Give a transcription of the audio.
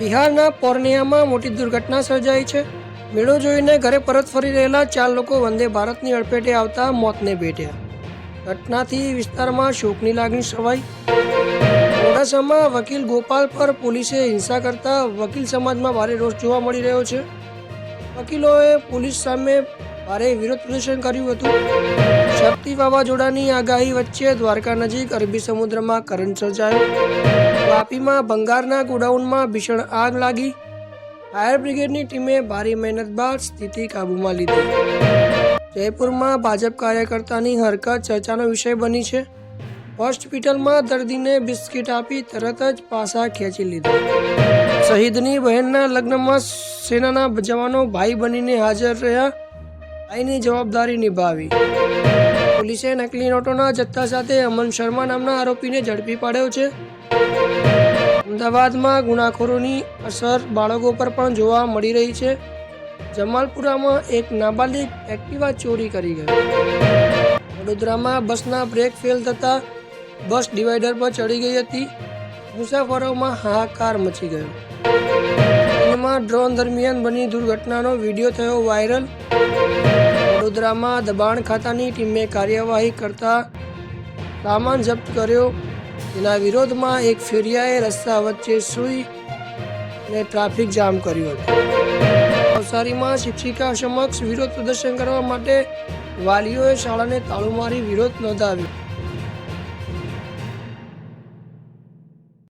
બિહારના પોર્નિયામાં મોટી દુર્ઘટના સર્જાઈ છે. મેળો જોઈને ઘરે પરત ફરી રહેલા ચાર લોકો વંદે ભારતની અડફેટે આવતા મોતને ભેટ્યા. ઘટનાથી વિસ્તારમાં શોકની લાગણી સવાઈ મોડાસામાં વકીલ ગોપાલ પર પોલીસે હિંસા કરતા વકીલ સમાજમાં ભારે રોષ જોવા મળી રહ્યો છે. વકીલોએ પોલીસ સામે ભારે વિરોધ પ્રદર્શન કર્યું હતું. શક્તિ વાવાઝોડાની આગાહી વચ્ચે દ્વારકા નજીક અરબી સમુદ્રમાં કરંટ સર્જાયો. વાપીમાં ભંગારના ગોડાઉનમાં ભીષણ આગ લાગી. ફાયર બ્રિગેડની ટીમે ભારે મહેનત બાદ સ્થિતિ કાબૂમાં લીધી. જયપુરમાં ભાજપ કાર્યકર્તાની હરકત ચર્ચાનો વિષય બની છે. હોસ્પિટલમાં દર્દીને બિસ્કિટ આપી તરત જ પાસા ખેંચી લીધા. શહીદની બહેનના લગ્નમાં સેનાના જવાનો ભાઈ બનીને હાજર રહ્યા. ભાઈની જવાબદારી નિભાવી. પોલીસે નકલી નોટોના જથ્થા સાથે અમન શર્મા નામના આરોપીને ઝડપી પાડ્યો છે. અમદાવાદમાં ગુનાખોરોની અસર બાળકો પર પણ જોવા મળી રહી છે. જમાલપુરામાં એક નાબાલિગ એક્ટિવા ચોરી કરી ગયો. વડોદરામાં બસના બ્રેક ફેલ થતાં બસ ડિવાઈડર પર ચડી ગઈ હતી. મુસાફરોમાં હાહાકાર મચી ગયો. ચીનમાં ડ્રોન દરમિયાન બની દુર્ઘટનાનો વીડિયો થયો વાયરલ. વડોદરામાં દબાણ ખાતાની ટીમે કાર્યવાહી કરતા સામાન જપ્ત કર્યો. તેના વિરોધમાં એક ફેરિયાએ રસ્તા વચ્ચે સૂઈ અને ટ્રાફિક જામ કર્યો હતો. નવસારીમાં શિક્ષિકા સમક્ષ વિરોધ પ્રદર્શન કરવા માટે વાલીઓએ શાળાને તાળુ મારી વિરોધ નોંધાવ્યો.